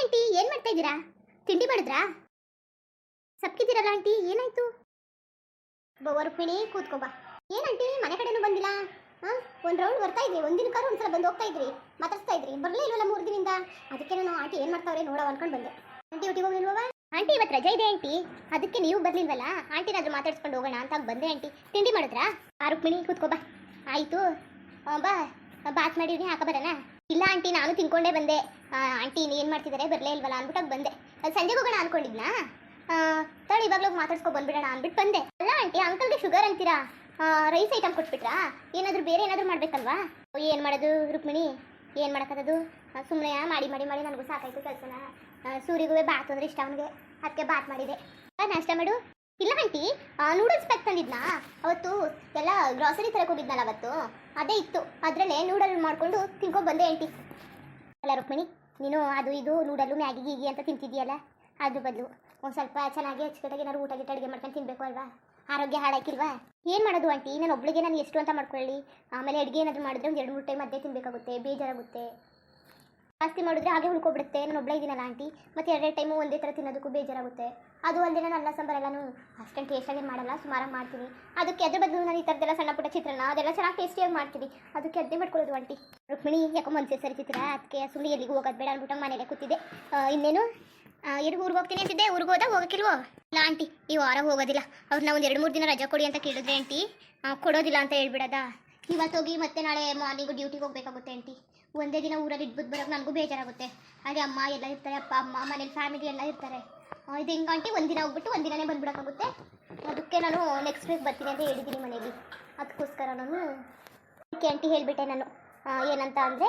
Aunty, ಏನ್ ಮಾಡ್ತಾ ಇದ್ದೀರಾ? ತಿಂಡಿ ಮಾಡಿದ್ರಾ? ಸಪ್ಕಿದ್ದೀರಲ್ಲ ಆಂಟಿ, ಏನಾಯ್ತು? ರುಕ್ಮಿಣಿ ಕೂತ್ಕೋ ಬಾ. ಏನಂಟಿ ಮನೆ ಕಡೆನೂ ಬಂದಿಲ್ಲ? ಹಾ? ಒಂದ್ ರೌಂಡ್ ಬರ್ತಾ ಇದ್ರಿ ಒಂದಿನಕ್ಕಾರು ಒಂದ್ಸಲ ಬಂದು ಹೋಗ್ತಾ ಇದ್ರಿ ಮಾತಾಡ್ತಾ ಇದ್ರಿ ಬರ್ಲೇ ಇಲ್ವಲ್ಲ ಮೂರು ದಿನದಿಂದ? ಅದಕ್ಕೆ ನಾನು ಆಂಟಿ ಏನ್ ಮಾಡ್ತಾವ್ರೆ ನೋಡವ ಅನ್ಕೊಂಡು ಬಂದೆ. ಆಂಟಿ ಡ್ಯೂಟಿಗೆ ಹೋಗಿಲ್ವಾ ಆಂಟಿ ಇವತ್ತು ರಜೆ ಇದೆ ಆಂಟಿ. ಅದಕ್ಕೆ ನೀವು ಬರ್ಲಿಲ್ವಲ್ಲ? ಆಂಟಿನಾದ್ರೂ ಮಾತಾಡ್ಸ್ಕೊಂಡು ಹೋಗೋಣ ಅಂತ ಬಂದೆ ಆಂಟಿ. ತಿಂಡಿ ಮಾಡಿದ್ರಾ? ಆ, ರುಕ್ಮಿಣಿ, ಕೂತ್ಕೋ ಬಾ. ಆಯ್ತು. ಬಾ. ಬಾತ್ ಮಾಡಿರಿ ಹಾಕ ಬರೋಣ ಇಲ್ಲ ಆಂಟಿ, ನಾನು ತಿನ್ಕೊಂಡೇ ಬಂದೆ. ಆಂಟಿ ಏನು ಮಾಡ್ತಿದ್ದಾರೆ ಬರಲೇ ಇಲ್ವಲ್ಲ ಅಂದ್ಬಿಟ್ಟು ಬಂದೆ. ಅದು ಸಂಜೆಗೆ ಹೋಗೋಣ ಅನ್ಕೊಂಡಿದ್ನಾ? ತಡಿ ಇವಾಗಲೂ ಮಾತಾಡ್ಸ್ಕೊ ಬಂದ್ಬಿಡೋಣ ಅಂದ್ಬಿಟ್ಟು ಬಂದೆ. ಅಲ್ಲ ಆಂಟಿ, ಅಂಕಲ್ಗೆ ಶುಗರ್ ಅಂತೀರಾ? ರೈಸ್ ಐಟಮ್ ಕೊಟ್ಬಿಟ್ರಾ? ಏನಾದರೂ ಬೇರೆ ಏನಾದರೂ ಮಾಡ್ಬೇಕಲ್ವಾ? ಏನು ಮಾಡೋದು ರುಕ್ಮಿಣಿ? ಏನು ಮಾಡೋಕ್ಕದು ಸುಮ್ಮನೆ ಮಾಡಿ ಮಾಡಿ ಮಾಡಿ, ನನಗೂ ಸಾಕಾಯ್ತು ಕೆಲಸನ. ಸೂರಿಗೂ ಬಾತ್ ಅಂದ್ರೆ ಇಷ್ಟ ಅವನಿಗೆ. ಅದಕ್ಕೆ ಬಾತ್ ಮಾಡಿದೆ. ನಾಷ್ಟ ಮಾಡು. ಇಲ್ಲ ಆಂಟಿ ನೂಡಲ್ಸ್ ಪ್ಯಾಕ್ ತಂದಿದ್ನಾ? ಅವತ್ತು ಎಲ್ಲ ಗ್ರಾಸರಿ ತರಕ್ಕೆ ಹೋಗಿದ್ನಲ್ಲ ಅವತ್ತು. ಅದೇ ಇತ್ತು. ಅದರಲ್ಲೇ ನೂಡಲ್ ಮಾಡ್ಕೊಂಡು ತಿನ್ಕೊಂಡು ಬಂದೆ ಆಂಟಿ. ಅಲ್ಲ ರುಕ್ಮಿಣಿ, ನೀನು ಅದು ಇದು ನೂಡಲ್ಲು ಮ್ಯಾಗಿ, ಗೀಗಿ ಅಂತ ತಿಂತಿದ್ಯಲ್ಲ ಅದ್ರ ಬದಲು ಒಂದು ಸ್ವಲ್ಪ ಚೆನ್ನಾಗಿ ಅಚ್ಚುಕಟ್ಟಾಗಿ ಏನಾದ್ರು ಊಟ ಗಿಟ್ಟ ಅಡುಗೆ ಮಾಡ್ಕೊಂಡು ತಿನ್ಬೇಕು ಅಲ್ವಾ? ಆರೋಗ್ಯ ಹಾಳಾಕಿಲ್ವಾ ಏನು ಮಾಡೋದು ಆಂಟಿ? ನಾನು ಒಬ್ಳಿಗೆ ನಾನು ಎಷ್ಟು ಅಂತ ಮಾಡ್ಕೊಳ್ಳಿ? ಆಮೇಲೆ ಅಡುಗೆ ಏನಾದರೂ ಮಾಡಿದ್ರೆ ಒಂದು ಎರಡು ಮೂರು ಟೈಮ್ ಅದೇ ತಿನ್ಬೇಕಾಗುತ್ತೆ, ಬೇಜಾರಾಗುತ್ತೆ. ಜಾಸ್ತಿ ಮಾಡಿದ್ರೆ ಹಾಗೆ ಉಳ್ಕೊಬಿಡುತ್ತೆ ನಾನು ಒಬ್ಬಳೇ ಇದ್ದೀನಲ್ಲ ಆಂಟಿ. ಮತ್ತು ಎರಡೆರಡು ಟೈಮು ಒಂದೇ ಥರ ತಿನ್ನೋದಕ್ಕೂ ಬೇಜಾರಾಗುತ್ತೆ. ಅದು ಅಲ್ಲದೆ ನಾನು ಅನ್ನ ಸಾಂಬಾರ್ ಅಷ್ಟೊಂದು ಟೇಸ್ಟಾಗಿ ಮಾಡಲ್ಲ, ಸುಮಾರಾಗಿ ಮಾಡ್ತೀನಿ. ಅದಕ್ಕೆ ಅದ್ರ ಬದಲು ನಾನು ಈ ಥರದ್ದೆಲ್ಲ ಸಣ್ಣ ಪುಟ್ಟ ಚಿತ್ರಣ ಅದೆಲ್ಲ ಚೆನ್ನಾಗಿ ಟೇಸ್ಟಿಯಾಗಿ ಮಾಡ್ತೀನಿ. ಅದಕ್ಕೆ ಅದೇ ಮಾಡ್ಕೊಳ್ಳೋದು ಆಂಟಿ. ರುಕ್ಮಿಣಿ, ಯಾಕೋ ಸರಿ ಚಿತ್ರ, ಅದಕ್ಕೆ ಸುಳ್ಳಿ ಎಲ್ಲಿಗೂ ಹೋಗೋದು ಬೇಡ ಅಂದ್ಬಿಟ್ಟು ಮನೇಲೆ ಕೂತಿದ್ದೆ. ಇನ್ನೇನು? ಎರಡು ಊರಿಗೆ ಹೋಗ್ತೀನಿ ಅಂತಿದ್ದೆ. ಊರಿಗೆ ಹೋದಾಗ ಹೋಗಕ್ಕಿಲ್ವೋ? ಇಲ್ಲ ಆಂಟಿ, ಈ ವಾರ ಹೋಗೋದಿಲ್ಲ. ಅವ್ರನ್ನ ಒಂದು ಎರಡು ಮೂರು ದಿನ ರಜಾ ಕೊಡಿ ಅಂತ ಕೇಳಿದ್ರೆ ಆಂಟಿ. ಕೊಡೋದಿಲ್ಲ ಅಂತ ಹೇಳ್ಬಿಡದ? ಇವತ್ತು ಹೋಗಿ ಮತ್ತೆ ನಾಳೆ ಮಾರ್ನಿಂಗು ಡ್ಯೂಟಿಗೆ ಹೋಗಬೇಕಾಗುತ್ತೆ ಆಂಟಿ. ಒಂದೇ ದಿನ ಊರಲ್ಲಿ ಇಟ್ಬಿಟ್ಟು ಬರೋಕೆ ನನಗೂ ಬೇಜಾರಾಗುತ್ತೆ. ಹಾಗೆ ಅಮ್ಮ ಎಲ್ಲ ಇರ್ತಾರೆ, ಅಪ್ಪ, ಅಮ್ಮ, ಮನೇಲಿ ಫ್ಯಾಮಿಲಿ ಎಲ್ಲ ಇರ್ತಾರೆ. ಇದು ಹಿಂಗೆ ಆಂಟಿ ಒಂದಿನ ಹೋಗ್ಬಿಟ್ಟು ಒಂದಿನನೇ ಬಂದ್ಬಿಡೋಕ್ಕಾಗುತ್ತೆ. ಅದಕ್ಕೆ ನಾನು ನೆಕ್ಸ್ಟ್ ವೀಕ್ ಬರ್ತೀನಿ ಅಂತ ಹೇಳಿದ್ದೀನಿ ಮನೇಲಿ. ಅದಕ್ಕೋಸ್ಕರ ನಾನು ಅದಕ್ಕೆ ಆಂಟಿ ಹೇಳಿಬಿಟ್ಟೆ ನಾನು. ಏನಂತ ಅಂದರೆ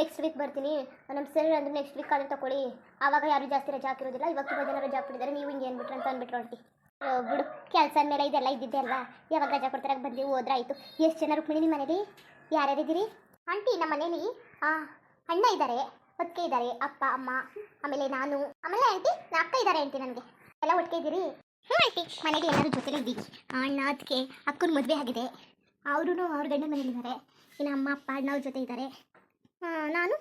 ನೆಕ್ಸ್ಟ್ ವೀಕ್ ಬರ್ತೀನಿ. ನಮ್ಮ ಸರ್ ಅಂದರೆ ನೆಕ್ಸ್ಟ್ ವೀಕ್ ಆದರೆ ತಗೊಳ್ಳಿ ಆವಾಗ ಯಾರು ಜಾಸ್ತಿ ರಜಾ ಹಾಕಿರೋದಿಲ್ಲ, ಇವಾಗ ತುಂಬ ಜನ ರಜಾ ಹಾಕ್ಬಿಟ್ಟಿದ್ದಾರೆ, ನೀವು ಹಿಂಗೆ ಅಂದ್ಬಿಟ್ರೆ ಅಂತ ಅಂದ್ಬಿಟ್ರು ಆಂಟಿ ಬಿಡು, ಕೆಲಸ ಮೇಲೆ ಇದೆಲ್ಲ ಅಲ್ವಾ? ಯಾವಾಗ ರಜಾ ಕೊಡ್ತಾರೆ ಬಂದು ಆಯಿತು. ಎಷ್ಟು ಜನ ರುಕ್ಮಿಣಿ ನಿಮ್ಮ ಮನೇಲಿ? ಯಾರ್ಯಾರಿದ್ದೀರಿ? ಆಂಟಿ ನಮ್ಮ ಮನೇಲಿ ಅಣ್ಣ ಇದ್ದಾರೆ ಒಟ್ಟಿಗೆ ಇದ್ದಾರೆ ಅಪ್ಪ, ಅಮ್ಮ, ಆಮೇಲೆ ನಾನು. ಆಮೇಲೆ ಆಂಟಿ ಅಕ್ಕ ಇದ್ದಾರೆ ಆಂಟಿ ನನಗೆ. ಎಲ್ಲ ಒಟ್ಟಿಗೆ ಇದ್ದೀರಿ? ಹ್ಞೂ ಆಂಟಿ ಮನೆಗೆ ಎಲ್ಲರೂ ಜೊತೆಗೆ ಇದ್ದೀವಿ. ಅಣ್ಣ ಅದಕ್ಕೆ ಅಕ್ಕನ ಮದುವೆ ಆಗಿದೆ. ಅವರು ಅವ್ರ ಗಂಡನ ಮನೇಲಿದ್ದಾರೆ. ಇನ್ನು ಅಮ್ಮ, ಅಪ್ಪ ಅಣ್ಣ ಅವ್ರ ಜೊತೆ ಇದ್ದಾರೆ. ನಾನು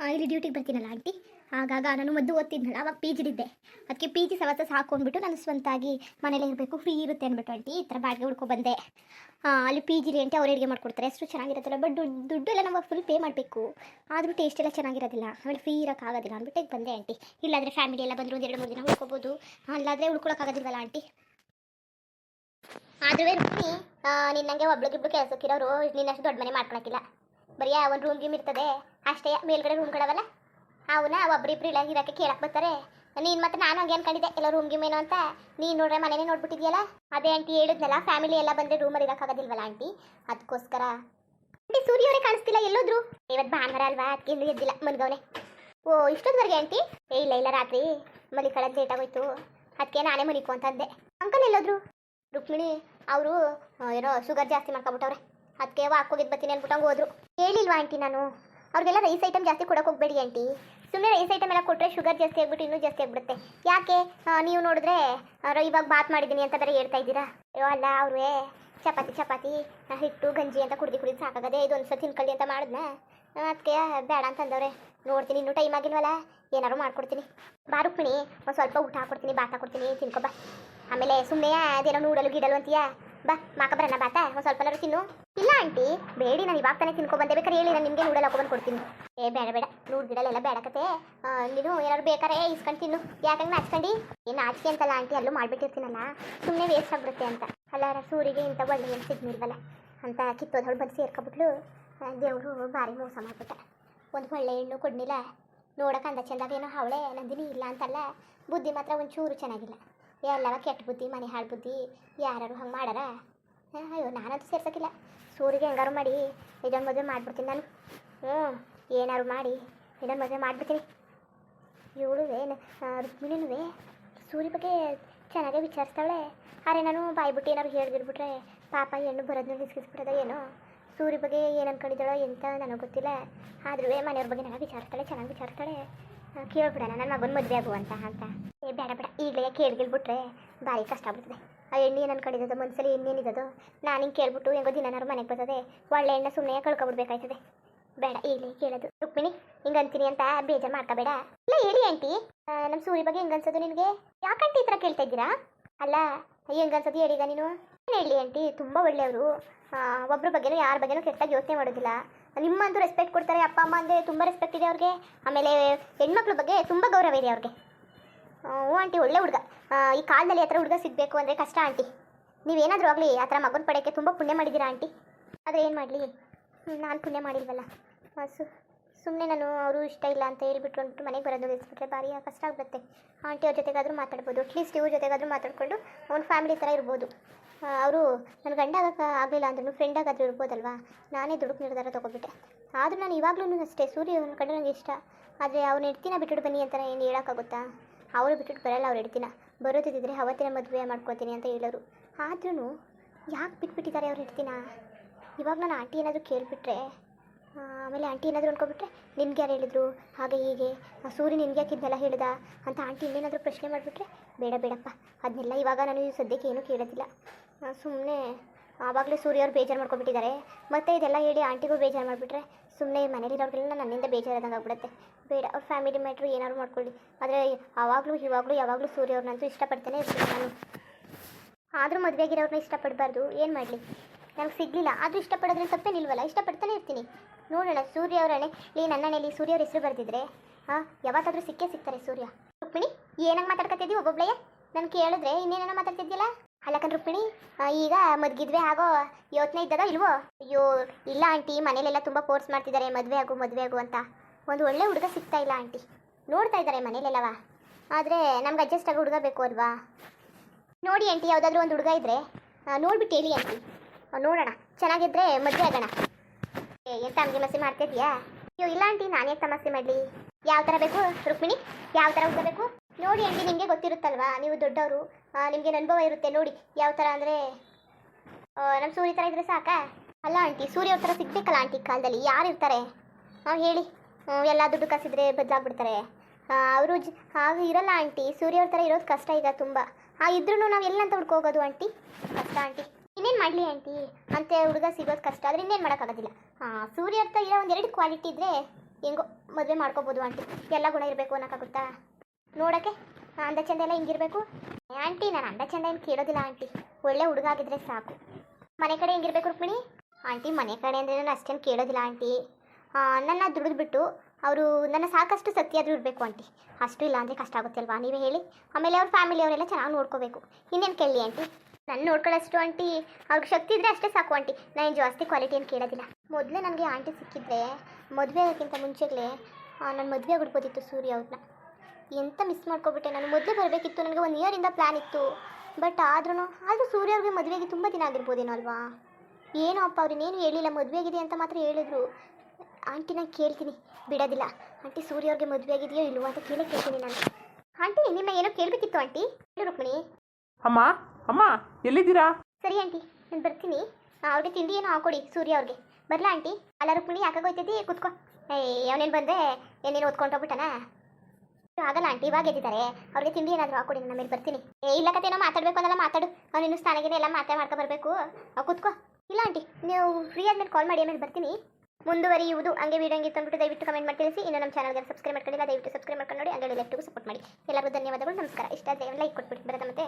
ಇಲ್ಲಿ ಡ್ಯೂಟಿಗೆ ಬರ್ತೀನಲ್ಲ ಆಂಟಿ ಆಗಾಗ ನಾನು ಮದ್ದು ಓದ್ತಿದ್ನಲ್ಲ, ಅವಾಗ ಪಿ ಜಿಲಿದ್ದೆ ಅದಕ್ಕೆ ಪಿ ಜಿ ಸವಸ ಹಾಕೊಂಡ್ಬಿಟ್ಟು ನಾನು ಸ್ವಂತಾಗಿ ಮನೇಲೇ ಇರಬೇಕು ಫ್ರೀ ಇರುತ್ತೆ ಅಂದ್ಬಿಟ್ಟು ಆಂಟಿ ಈ ಥರ ಬಾಡಿಗೆ ಹುಡ್ಕೊ ಬಂದೆ. ಅಲ್ಲಿ ಪಿ ಜಿಲಿ ಆಂಟಿ ಅವ್ರು ಅಡುಗೆ ಮಾಡ್ಕೊಡ್ತಾರೆ ಎಷ್ಟು ಚೆನ್ನಾಗಿರುತ್ತಲ್ಲ ಬಟ್ ದುಡ್ಡು ದುಡ್ಡು ಎಲ್ಲ ನಮಗೆ ಫುಲ್ ಪೇ ಮಾಡಬೇಕು. ಆದರೂ ಟೇಸ್ಟ್ ಎಲ್ಲ ಚೆನ್ನಾಗಿರೋದಿಲ್ಲ. ಆಮೇಲೆ ಫ್ರೀ ಇರೋಕ್ಕಾಗೋದಿಲ್ಲ ಅಂದ್ಬಿಟ್ಟು ಈಗ ಬಂದೆ ಆಂಟಿ ಇಲ್ಲಾದರೆ ಫ್ಯಾಮಿಲಿ ಎಲ್ಲ ಬಂದರೂ ಒಂದು ಎರಡು ಮೂರು ದಿನ ಉಳ್ಕೊಬೋದು. ಅಲ್ಲಾದರೆ ಉಳ್ಕೊಳಕ್ಕಾಗೋದಿಲ್ವಲ್ಲ ಆಂಟಿ ಆದ್ರೂ ರುಕ್ಮಿಣಿ ನೀನು ನನಗೆ ಒಬ್ಳಿಗಿಬ್ಳು ಕೆಲಸಕ್ಕಿರೋರು ನಿನ್ನಷ್ಟು ದೊಡ್ಡ ಮನೆ ಮಾಡ್ಕೊಳಕ್ಕಿಲ್ಲ ಬರೀ ಒಂದು ರೂಮ್ ಗೀಮ್ ಇರ್ತದೆ, ಅಷ್ಟೇ ಮೇಲ್ಗಡೆ ರೂಮ್ಗಳವಲ್ಲ ಅವನ್ನ ಒಬ್ಬರಿಬ್ರು ಇಲ್ಲ ಇರೋಕ್ಕೆ ಕೇಳಕ್ಕೆ ಬರ್ತಾರೆ. ನೀನು ಮತ್ತೆ ನಾನು ಹಂಗೆ ಅನ್ಕೊಂಡಿದ್ದೆ ಎಲ್ಲ ರೂಮ್ ಗೀಮ್ ಏನು ಅಂತ? ನೀನು ನೋಡ್ರೆ ಮನೇನೆ ನೋಡ್ಬಿಟ್ಟಿದ್ಯಲ್ಲ? ಅದೇ ಆಂಟಿ ಹೇಳಿದ್ನಲ್ಲ ಫ್ಯಾಮಿಲಿ ಎಲ್ಲ ಬಂದರೆ ರೂಮಲ್ಲಿ ಇರೋಕ್ಕಾಗೋದಿಲ್ವಲ್ಲ ಆಂಟಿ ಅದಕ್ಕೋಸ್ಕರ ಆಂಟಿ ಸೂರ್ಯವರೇ ಕಾಣಿಸ್ತಿಲ್ಲ, ಎಲ್ಲೋದ್ರು? ಇವತ್ತು ಭಾನುವಾರ ಅಲ್ವಾ? ಅದಕ್ಕೆ ಎಲ್ಲೂ ಎದ್ದಿಲ್ಲ, ಮನ್ಗವನೆ. ಓ ಇಷ್ಟೊಂದ್ವರೆಗೆ ಆಂಟಿ ಏ, ಇಲ್ಲ ಇಲ್ಲ, ರಾತ್ರಿ. ಮಲಿಕಳದ್ದು ಲೇಟ್ ಆಗೋಯ್ತು. ಅದಕ್ಕೆ ನಾನೇ ಮಲಿಕು ಅಂತಂದೆ ಅಂಕಲ್ ಎಲ್ಲೋದ್ರು? ರುಕ್ಮಿಣಿ, ಅವರು ಏನೋ ಶುಗರ್ ಜಾಸ್ತಿ ಮಾಡ್ಕೊಬಿಟ್ಟವ್ರೆ. ಅದಕ್ಕೆ ವಾಕ್ ಹೋಗಿದ್ದು ಬರ್ತೀನಿ ಅನ್ಬಿಟ್ಟು ಹಂಗೆ ಹೋದ್ರು. ಹೇಳಿಲ್ವಾ ಆಂಟಿ ನಾನು? ಅವ್ರಿಗೆಲ್ಲ ರೈಸ್ ಐಟಮ್ ಜಾಸ್ತಿ ಕೊಡೋಕೆ ಹೋಗ್ಬೇಡಿ ಆಂಟಿ. ಸುಮ್ಮನೆ ರೈಸ್ ಐಟಮ್ ಎಲ್ಲ ಕೊಟ್ಟರೆ ಶುಗರ್ ಜಾಸ್ತಿ ಆಗ್ಬಿಟ್ಟು ಇನ್ನೂ ಜಾಸ್ತಿ ಆಗಿಬಿಡುತ್ತೆ. ಯಾಕೆ? ನೀವು ನೋಡಿದ್ರೆ ಇವಾಗ ಬಾತ್ ಮಾಡಿದ್ದೀನಿ ಅಂತ ಬೇರೆ ಹೇಳ್ತಾ ಇದ್ದೀರಾ? ಅಯ್ಯೋ ಅಲ್ಲ ಅವ್ರೇ, ಚಪಾತಿ ಚಪಾತಿ ಹಿಟ್ಟು, ಗಂಜಿ ಅಂತ ಕುಡಿದು ಕುಡಿದು ಸಾಕಾಗದೆ ಇದು ಒಂದು ಸಲ ತಿನ್ಕೊಳ್ಳಿ ಅಂತ ಮಾಡಿದ್ನ. ಅದಕ್ಕೆ ಬೇಡ ಅಂತಂದವ್ರೆ ನೋಡ್ತೀನಿ, ಇನ್ನೂ ಟೈಮ್ ಆಗಿಲ್ವಲ್ಲ? ಏನಾರು ಮಾಡ್ಕೊಡ್ತೀನಿ. ಬಾರುಕ್ಮಿಣಿ ಒಂದು ಸ್ವಲ್ಪ ಊಟ ಹಾಕೊಡ್ತೀನಿ, ಬಾತ್ ಹಾಕೊಡ್ತೀನಿ ತಿನ್ಕೊ ಬಾ. ಆಮೇಲೆ ಸುಮ್ಮನೆ ಅದೇನೋ ನೂಡಲು ಗಿಡಲು ಅಂತೀಯಾ? ಬಾ ಮಾಕ ಬರೋಣ ಬಾತ, ಒಂದು ಸ್ವಲ್ಪ ತಿನ್ನು. ಇಲ್ಲ ಆಂಟಿ, ಬೇಡಿ, ನಾನು ಇವಾಗ ತಾನೇ ತಿನ್ಕೊ ಬಂದೆ. ಬೇಕಾದ್ರೆ ಹೇಳಿ, ನಾನು ನಿಮಗೆ ನೂಡಲ್ ಹಾಕೊಂಡ್ಬಂದು ಕೊಡ್ತೀನಿ. ಏ, ಬೇಡ ಬೇಡ. ನೂರು ಎಲ್ಲ ಬೇಡಕತೆ ಕತೆ. ನೀನು ಏನಾದ್ರು ಬೇಕಾರೆ ಇಸ್ಕೊಂಡು ತಿನ್ನು. ಯಾಕಂದ್ರೆ ನಾಚ್ಕೊಂಡು? ಏನು ನಾಚಿಕೆ ಅಂತಲ್ಲ ಆಂಟಿ, ಅಲ್ಲೂ ಮಾಡ್ಬಿಟ್ಟಿರ್ತೀನಲ್ಲ. ಸುಮ್ಮನೆ ವೇಸ್ಟ್ ಆಗ್ಬಿಡುತ್ತೆ ಅಂತ. ಅಲ್ಲಾರ, ಸೂರಿಗೆ ಇಂಥ ಒಳ್ಳೆ ಏನು ಸಿಗ್ನಿಲ್ವಲ್ಲ ಅಂತ ಕಿತ್ತೋದವಳು ಬಂದು ಸೇರ್ಕೊಬಿಟ್ಲು. ದೇವರು ಭಾರಿ ಮೋಸ ಮಾಡ್ಬಿಟ್ಟ. ಒಂದು ಒಳ್ಳೆ ಹೆಣ್ಣು ಕೊಡ್ನಿಲ್ಲ. ನೋಡಕ್ಕೆ ಅಂದ ಚಂದಾಗ ಏನೋ ಅವಳೆ ನಂದಿನಿ ಇಲ್ಲ ಅಂತಲ್ಲ. ಬುದ್ಧಿ ಮಾತ್ರ ಒಂಚೂರು ಚೆನ್ನಾಗಿಲ್ಲ. ಎಲ್ಲವ ಕೆಟ್ಟ ಬುದ್ಧಿ, ಮನೆ ಹಾಳು ಬುದ್ಧಿ ಯಾರು ಹಂಗೆ ಮಾಡಾರ? ಅಯ್ಯೋ, ನಾನಂತೂ ಸೇರ್ಸೋಕ್ಕಿಲ್ಲ ಸೂರಿಗೆ ಹೆಂಗಾರು ಮಾಡಿ ಇದೊಂದು ಮದುವೆ ಮಾಡ್ಬಿಡ್ತೀನಿ ನಾನು. ಹ್ಞೂ ಏನಾರು ಮಾಡಿ ಇದೊಂದು ಮದುವೆ ಮಾಡಿಬಿಡ್ತೀನಿ. ಇವಳುವೆ ರುಕ್ಮಿಣಿನುವೆ ಸೂರ್ಯ ಬಗ್ಗೆ ಚೆನ್ನಾಗೇ ವಿಚಾರಿಸ್ತಾಳೆ ಅರೆ, ನಾನು ಬಾಯ್ಬಿಟ್ಟು ಏನಾರು ಹೇಳಿದಿರ್ಬಿಟ್ರೆ, ಪಾಪ ಹೆಣ್ಣು ಬರೋದನ್ನ ನಿಸ್ಕಿಸ್ಬಿಡೋದ ಏನೋ? ಸೂರ್ಯ ಬಗ್ಗೆ ಏನು ಅನ್ಕೊಂಡಿದ್ದಾಳೋ ಎಂತ ನನಗೆ ಗೊತ್ತಿಲ್ಲ. ಆದ್ರೂ ಮನೆಯವ್ರ ಬಗ್ಗೆ ನನಗೆ ವಿಚಾರಿಸ್ತಾಳೆ, ಚೆನ್ನಾಗಿ ವಿಚಾರಿಸ್ತಾಳೆ. ಕೇಳ್ಬಿಡೋಣ ನನ್ನ ಮಗನ ಮದುವೆ ಆಗುವಂತ ಅಂತ. ಏ, ಬೇಡ ಬೇಡ, ಈಗಲೇ ಕೇಳ್ಗಿಳ್ಬಿಟ್ರೆ ಭಾರಿ ಕಷ್ಟ ಆಗ್ಬಿಡ್ತದೆ. ಆ ಎಣ್ಣೆ ನನ್ನ ಕಡಿದದು ಮನಸ್ಸಲ್ಲಿ ಇನ್ನೇನಿದ್ದದು ನಾನು ಹಿಂಗೆ ಕೇಳ್ಬಿಟ್ಟು ಹೆಂಗೋ ದಿನನಾರು ಮನೆಗೆ ಬರ್ತದೆ, ಒಳ್ಳೆ ಎಣ್ಣೆ ಸುಮ್ಮನೆ ಕಳ್ಕೊಬಿಡ್ಬೇಕಾಯ್ತದೆ. ಬೇಡ, ಈಗಲೇ ಕೇಳೋದು. ರುಕ್ಮಿಣಿ, ಹಿಂಗೆ ಅಂತೀನಿ ಅಂತ ಬೇಜಾರು ಮಾಡ್ಕೋಬೇಡ ಇಲ್ಲ, ಹೇಳಿ ಆಂಟಿ ನಮ್ಮ ಸೂರಿ ಬಗ್ಗೆ ಹೆಂಗೆ ಅನ್ಸೋದು ನಿನಗೆ? ಯಾಕಂಟಿ ಈ ಥರ ಕೇಳ್ತಾ ಇದ್ದೀರಾ? ಅಲ್ಲ ಹೆಂಗನ್ಸೋದು ಅನ್ಸೋದು ಹೇಳೀಗ ನೀನು. ಏನು ಹೇಳಿ ಆಂಟಿ, ತುಂಬ ಒಳ್ಳೆಯವರು. ಒಬ್ಬರ ಬಗ್ಗೆನೂ ಯಾರ ಬಗ್ಗೆನೂ ಕೆಟ್ಟಾಗಿ ಯೋಚನೆ ಮಾಡೋದಿಲ್ಲ. ನಿಮ್ಮಂತೂ ರೆಸ್ಪೆಕ್ಟ್ ಕೊಡ್ತಾರೆ, ಅಪ್ಪ, ಅಮ್ಮ ಅಂದರೆ ತುಂಬ ರೆಸ್ಪೆಕ್ಟ್ ಇದೆ ಅವ್ರಿಗೆ. ಆಮೇಲೆ ಹೆಣ್ಮಕ್ಳ ಬಗ್ಗೆ ತುಂಬ ಗೌರವ ಇದೆ ಅವ್ರಿಗೆ. ಹ್ಞೂ ಆಂಟಿ, ಒಳ್ಳೆ ಹುಡುಗ. ಈ ಕಾಲದಲ್ಲಿ ಆ ಥರ ಹುಡುಗ ಸಿಗಬೇಕು ಅಂದರೆ ಕಷ್ಟ, ಆಂಟಿ. ನೀವೇನಾದರೂ ಆಗಲಿ, ಆ ಥರ ಮಗನ ಪಡೆಯೋಕ್ಕೆ ತುಂಬ ಪುಣ್ಯ ಮಾಡಿದ್ದೀರಾ, ಆಂಟಿ? ಆದರೆ ಏನು ಮಾಡಲಿ? ನಾನು ಪುಣ್ಯ ಮಾಡಿಲ್ವಲ್ಲ. ಸು ಸುಮ್ಮನೆ ನಾನು ಅವರು ಇಷ್ಟ ಇಲ್ಲ ಅಂತ ಹೇಳಿಬಿಟ್ಟು ಅಂದ್ಬಿಟ್ಟು ಮನೆಗೆ ಬರೋದು ನಿಲ್ಲಿಸ್ಬಿಟ್ರೆ ಭಾರಿ ಕಷ್ಟ ಆಗುತ್ತೆ ಆಂಟಿ ಅವ್ರ ಜೊತೆಗಾದರೂ ಮಾತಾಡ್ಬೋದು ಅಟ್ಲೀಸ್ಟ್ ಇವ್ರ ಜೊತೆಗಾದರೂ ಮಾತಾಡಿಕೊಂಡು ಅವ್ನ ಫ್ಯಾಮಿಲಿ ಥರ ಇರ್ಬೋದು. ಅವರು ನನ್ನ ಗಂಡ ಆಗಕ್ಕೆ ಆಗಲಿಲ್ಲ ಅಂದ್ರೂ ಫ್ರೆಂಡ್ ಆಗಾದರೂ ಇರ್ಬೋದಲ್ವಾ? ನಾನೇ ದುಡುಕು ನಿರ್ಧಾರ ತೊಗೊಬಿಟ್ಟೆ. ಆದರೂ ನಾನು ಇವಾಗಲೂ ಅಷ್ಟೇ ಸೂರ್ಯ ಅವ್ರನ್ನ ಕಂಡು ನನಗೆ ಇಷ್ಟ. ಆದರೆ ಅವ್ನ ಹೆಡ್ತಿನ ಬಿಟ್ಬಿಟ್ಟು ಬನ್ನಿ ಅಂತ ಏನು ಹೇಳೋಕ್ಕಾಗುತ್ತಾ? ಅವರು ಬಿಟ್ಬಿಟ್ಟು ಬರಲ್ಲ ಅವ್ರು ಹೆಡ್ತಿನ. ಬರೋದಿದ್ದರೆ ಅವತ್ತಿನ ಮದುವೆ ಮಾಡ್ಕೊತೀನಿ ಅಂತ ಹೇಳೋರು. ಆದ್ರೂ ಯಾಕೆ ಬಿಟ್ಬಿಟ್ಟಿದ್ದಾರೆ ಅವ್ರು ಹೆಡ್ತಿನ? ಇವಾಗ ನಾನು ಆಂಟಿ ಏನಾದರೂ ಕೇಳಿಬಿಟ್ರೆ ಆಮೇಲೆ ಆಂಟಿ ಏನಾದರೂ ಅನ್ಕೊಬಿಟ್ರೆ ನಿನ್ಗೆ ಯಾರು ಹೇಳಿದ್ರು? ಹಾಗೆ ಹೀಗೆ. ಸೂರ್ಯ ನಿನ್ಗೆ ಯಾಕೆ ಇದನ್ನೆಲ್ಲ ಹೇಳ್ದ? ಅಂತ ಆಂಟಿ ಇನ್ನೇನಾದರೂ ಪ್ರಶ್ನೆ ಮಾಡಿಬಿಟ್ರೆ ಬೇಡ ಬೇಡಪ್ಪ, ಅದನ್ನೆಲ್ಲ ಇವಾಗ ನಾನು ಸದ್ಯಕ್ಕೆ ಏನೂ ಕೇಳೋದಿಲ್ಲ. ಸುಮ್ಮನೆ ಆವಾಗಲೇ ಸೂರ್ಯ ಅವ್ರು ಬೇಜಾರು ಮಾಡ್ಕೊಬಿಟ್ಟಿದ್ದಾರೆ ಮತ್ತೆ ಇದೆಲ್ಲ ಹೇಳಿ ಆಂಟಿಗೂ ಬೇಜಾರು ಮಾಡಿಬಿಟ್ರೆ ಸುಮ್ಮನೆ ಮನೇಲಿರೋರ್ಗೆಲ್ಲ ನನ್ನಿಂದ ಬೇಜಾರಾದಂಗೆ ಆಗ್ಬಿಡುತ್ತೆ. ಬೇಡ, ಅವ್ರ ಫ್ಯಾಮಿಲಿ ಮ್ಯಾಟ್ರು ಏನಾದ್ರು ಮಾಡ್ಕೊಳ್ಳಿ. ಆದರೆ ಆವಾಗಲೂ, ಇವಾಗಲೂ, ಯಾವಾಗಲೂ ಸೂರ್ಯ ಅವ್ರನ್ನಂತೂ ಇಷ್ಟಪಡ್ತಾನೆ ಇರ್ತೀನಿ ನಾನು. ಆದರೂ ಮದುವೆಗಿರೋರನ್ನ ಇಷ್ಟಪಡಬಾರ್ದು. ಏನು ಮಾಡಲಿ? ನನಗೆ ಸಿಗಲಿಲ್ಲ. ಆದರೂ ಇಷ್ಟಪಡೋದ್ರೆ ತಪ್ಪೇನಿಲ್ವಲ್ಲ ಇಷ್ಟಪಡ್ತಾನೆ ಇರ್ತೀನಿ. ನೋಡೋಣ, ಸೂರ್ಯ ಅವರೇ ಇಲ್ಲಿ ನನ್ನ ಹಣೆಯಲ್ಲಿ ಸೂರ್ಯ ಅವ್ರ ಹೆಸರು ಬರೆದಿದ್ರೆ ಹಾಂ ಯಾವತ್ತಾದರೂ ಸಿಕ್ಕೇ ಸಿಗ್ತಾರೆ ಸೂರ್ಯ. ರುಕ್ಮಿಣಿ, ಏನಂಗೆ ಮಾತಾಡ್ಕೊತಿದ್ದೀವಿ ಒಬ್ಬೊಬ್ಳೆಯ ನಾನು ಕೇಳಿದ್ರೆ ಇನ್ನೇನೋ ಮಾತಾಡ್ತಿದ್ಯಲ್ಲ? ಅಲ್ಲಕನ್ ರುಕ್ಮಿಣಿ ಈಗ ಮದ್ಗಿದ್ವೆ ಆಗೋ ಯೋಚನೆ ಇದ್ದಾಗ ಇಲ್ವೋ? ಅಯ್ಯೋ, ಇಲ್ಲ ಆಂಟಿ, ಮನೇಲೆಲ್ಲ ತುಂಬ ಫೋರ್ಸ್ ಮಾಡ್ತಿದ್ದಾರೆ, ಮದುವೆ ಆಗು ಮದುವೆ ಆಗು ಅಂತ. ಒಂದು ಒಳ್ಳೆ ಹುಡುಗ ಸಿಗ್ತಾ ಇಲ್ಲ ಆಂಟಿ. ನೋಡ್ತಾ ಇದ್ದಾರೆ ಮನೇಲೆಲ್ಲವ? ಆದರೆ ನಮ್ಗೆ ಅಡ್ಜಸ್ಟ್ ಆಗೋ ಹುಡುಗ ಬೇಕು ಅಲ್ವಾ? ನೋಡಿ ಆಂಟಿ, ಯಾವುದಾದ್ರೂ ಒಂದು ಹುಡುಗ ಇದ್ದರೆ ನೋಡ್ಬಿಟ್ಟು ಹೇಳಿ ಆಂಟಿ. ನೋಡೋಣ. ಚೆನ್ನಾಗಿದ್ರೆ ಮದುವೆ ಆಗೋಣ. ಎಂತ ಮಸಿ ಮಾಡ್ತಿದ್ಯಾ ಅಯ್ಯೋ, ಇಲ್ಲ ಆಂಟಿ, ನಾನೇ ತಮಸ್ಸೆ ಮಾಡಲಿ? ಯಾವ ಥರ ಬೇಕು, ರುಕ್ಮಿಣಿ? ಯಾವ ಥರ ಹುಡುಗ ಬೇಕು? ನೋಡಿ ಆಂಟಿ ನಿಮಗೆ ಗೊತ್ತಿರುತ್ತಲ್ವಾ? ನೀವು ದೊಡ್ಡವರು ನಿಮಗೆ ಅನುಭವ ಇರುತ್ತೆ ನೋಡಿ, ಯಾವ ಥರ ಅಂದರೆ ನಮ್ಮ ಸೂರ್ಯ ಥರ ಇದ್ರೆ ಸಾಕಾ? ಅಲ್ಲ ಆಂಟಿ ಸೂರ್ಯ ಅವ್ರ ಥರ ಸಿಗ್ಬೇಕಲ್ಲ ಆಂಟಿ ಕಾಲದಲ್ಲಿ, ಯಾರು ಇರ್ತಾರೆ? ಹಾಂ ಹೇಳಿ. ಎಲ್ಲ ದುಡ್ಡು ಕಾಸಿದ್ರೆ ಬದಲಾಗ್ಬಿಡ್ತಾರೆ. ಅವರು ಜ ಹಾಗೆ ಇರಲ್ಲ ಆಂಟಿ ಸೂರ್ಯ ಅವ್ರ ಥರ ಇರೋದು ಕಷ್ಟ ಈಗ ತುಂಬ. ಆ ಇದ್ರೂ ನಾವು ಎಲ್ಲಂತ ಹುಡ್ಕೋಗೋದು ಆಂಟಿ? ಕಷ್ಟ ಆಂಟಿ. ಇನ್ನೇನು ಮಾಡಲಿ ಆಂಟಿ? ಅಂತ ಹುಡುಗ ಸಿಗೋದು ಕಷ್ಟ, ಆದರೆ ಇನ್ನೇನು ಮಾಡೋಕ್ಕಾಗೋದಿಲ್ಲ. ಹಾಂ ಸೂರ್ಯ ಅವ್ರ ಥರ ಇರೋ ಒಂದೆರಡು ಕ್ವಾಲಿಟಿ ಇದ್ದರೆ ಹೆಂಗೋ ಮದುವೆ ಮಾಡ್ಕೋಬೋದು ಆಂಟಿ. ಎಲ್ಲ ಗುಣ ಇರಬೇಕು ಅನ್ನೋಕ್ಕಾಗುತ್ತಾ? ನೋಡೋಕ್ಕೆ? ಅಂದ ಚಂದ ಎಲ್ಲ ಹಿಂಗಿರ್ಬೇಕು? ಆಂಟಿ, ನಾನು ಅಂದ ಚಂದ ಏನು ಕೇಳೋದಿಲ್ಲ ಆಂಟಿ. ಒಳ್ಳೆ ಹುಡುಗ ಆಗಿದ್ರೆ ಸಾಕು. ಮನೆ ಕಡೆ ಹೆಂಗಿರ್ಬೇಕು ರುಕ್ಮಿಣಿ? ಆಂಟಿ, ಮನೆ ಕಡೆ ಅಂದರೆ ನಾನು ಅಷ್ಟೇನು ಕೇಳೋದಿಲ್ಲ ಆಂಟಿ. ನನ್ನ ದುಡಿದ್ಬಿಟ್ಟು ಅವರು ನನ್ನ ಸಾಕಷ್ಟು ಸತ್ಯ ಆದರೂ ಇರಬೇಕು ಆಂಟಿ. ಅಷ್ಟು ಇಲ್ಲ ಅಂದರೆ ಕಷ್ಟ ಆಗುತ್ತೆ ಅಲ್ವಾ? ನೀವೇ ಹೇಳಿ. ಆಮೇಲೆ ಅವ್ರ ಫ್ಯಾಮಿಲಿ ಅವರೆಲ್ಲ ಚೆನ್ನಾಗಿ ನೋಡ್ಕೋಬೇಕು. ಇನ್ನೇನು ಕೇಳಿ ಆಂಟಿ? ನನ್ನ ನೋಡ್ಕೊಳ್ಳೋಷ್ಟು ಆಂಟಿ, ಅವ್ರಿಗೆ ಶಕ್ತಿ ಇದ್ದರೆ ಅಷ್ಟೇ ಸಾಕು ಆಂಟಿ. ನಾನು ಜಾಸ್ತಿ ಕ್ವಾಲಿಟಿ ಏನು ಕೇಳೋದಿಲ್ಲ. ಮೊದಲೇ ನನಗೆ ಆಂಟಿ ಸಿಕ್ಕಿದ್ರೆ, ಮದುವೆ ಆಗೋಕ್ಕಿಂತ ಮುಂಚೆಗಲೇ ನಾನು ಮದುವೆ ಆಗಿಡ್ಬೋದಿತ್ತು ಸೂರ್ಯ ಅವ್ರನ್ನ ಎಂತ ಮಿಸ್ ಮಾಡ್ಕೊಬಿಟ್ಟೆ. ನಾನು ಮೊದಲೇ ಬರಬೇಕಿತ್ತು. ನನಗೆ ಒಂದು ಇಯರಿಂದ ಪ್ಲ್ಯಾನ್ ಇತ್ತು. ಬಟ್ ಆದ್ರೂ ಆದರೂ ಸೂರ್ಯ ಅವ್ರಿಗೆ ಮದುವೆಗೆ ತುಂಬ ದಿನ ಆಗಿರ್ಬೋದೇನೋ ಅಲ್ವಾ? ಏನೋ ಅಪ್ಪ ಅವ್ರನ್ನೇನು ಹೇಳಿಲ್ಲ. ಮದುವೆ ಆಗಿದೆ ಅಂತ ಮಾತ್ರ ಹೇಳಿದ್ರು. ಆಂಟಿ ನಾನು ಕೇಳ್ತೀನಿ. ಬಿಡೋದಿಲ್ಲ. ಆಂಟಿ ಸೂರ್ಯ ಅವ್ರಿಗೆ ಮದುವೆ ಆಗಿದೆಯೋ ಇಲ್ವೋ ಅಂತ ಕೇಳೇ ಕೇಳ್ತೀನಿ ನಾನು. ಆಂಟಿ ನಿಮ್ಮ ಏನೋ ಕೇಳಬೇಕಿತ್ತು ಆಂಟಿ ಹೇಳು ರುಕ್ಮಿಣಿ. ಅಮ್ಮ ಅಮ್ಮ ಎಲ್ಲಿದ್ದೀರಾ? ಸರಿ ಆಂಟಿ ನಾನು ಬರ್ತೀನಿ. ಅವ್ರಿಗೆ ತಿಂಡಿ ಏನೋ ಹಾಕೊಡಿ ಸೂರ್ಯ ಅವ್ರಿಗೆ. ಬರಲಾ ಆಂಟಿ ಅಲ್ಲ ರುಕ್ಮಿಣಿ ಯಾಕಾಗೋಯ್ತೈತಿ? ಕೂತ್ಕೋ. ಏ ಅವನೇನು ಬಂದೆ? ಏನೇನು ಓದ್ಕೊಂಡೋಗ್ಬಿಟ್ಟನ ಆಗಲ್ಲ ಆಂಟಿ ಇವಾಗ ಎದ್ದಿದ್ದಾರೆ. ಅವ್ರಿಗೆ ತಿಂಡಿ ಏನಾದರೂ ಹಾಕೊಡಿ ನಾನು ಮೇಲೆ ಬರ್ತೀನಿ. ಏ, ಇಲ್ಲ ಕತೆ, ಏನೋ ಮಾತಾಡಬೇಕು ಅನ್ನಲ್ಲ ಮಾತಾಡು. ಅವನಿನ್ನು ಸ್ನಾನಗಿನ ಎಲ್ಲ ಮಾತಾ ಮಾಡ್ಕೊ ಬರಬೇಕು. ಕೂತ್ಕೋ. ಇಲ್ಲ ಆಂಟಿ ನೀವು ಫ್ರೀ ಆದ್ಮೇಲೆ ಕಾಲ್ ಮಾಡಿ, ಆಮೇಲೆ ಬರ್ತೀನಿ. ಮುಂದುವರಿಯುವುದು ಹಂಗೆ ವೀಡಿಯೋ ಹಂಗೆ ತಂದ್ಬಿಟ್ಟು ದಯವಿಟ್ಟು ಕಮೆಂಟ್ ಮಾಡಿ ತಿಳಿಸಿ. ಇನ್ನು ನಮ್ಮ ಚಾನಲ್ಗೆ ಸಬ್ಸ್ಕ್ರೈಬ್ ಮಾಡ್ಕೊಂಡಿಲ್ಲ, ದಯವಿಟ್ಟು ಸಬ್ಸ್ಕ್ರೈಬ್ ಮಾಡ್ಕೊಂಡು ನೋಡಿ. ಹಂಗೆ ಸಪೋರ್ಟ್ ಮಾಡಿ. ಎಲ್ಲರಿಗೂ ಧನ್ಯವಾದಗಳು, ನಮಸ್ಕಾರ. ಇಷ್ಟ ಲೈಕ್ ಕೊಟ್ಬಿಟ್ಟು ಬರೋದ ಮತ್ತೆ.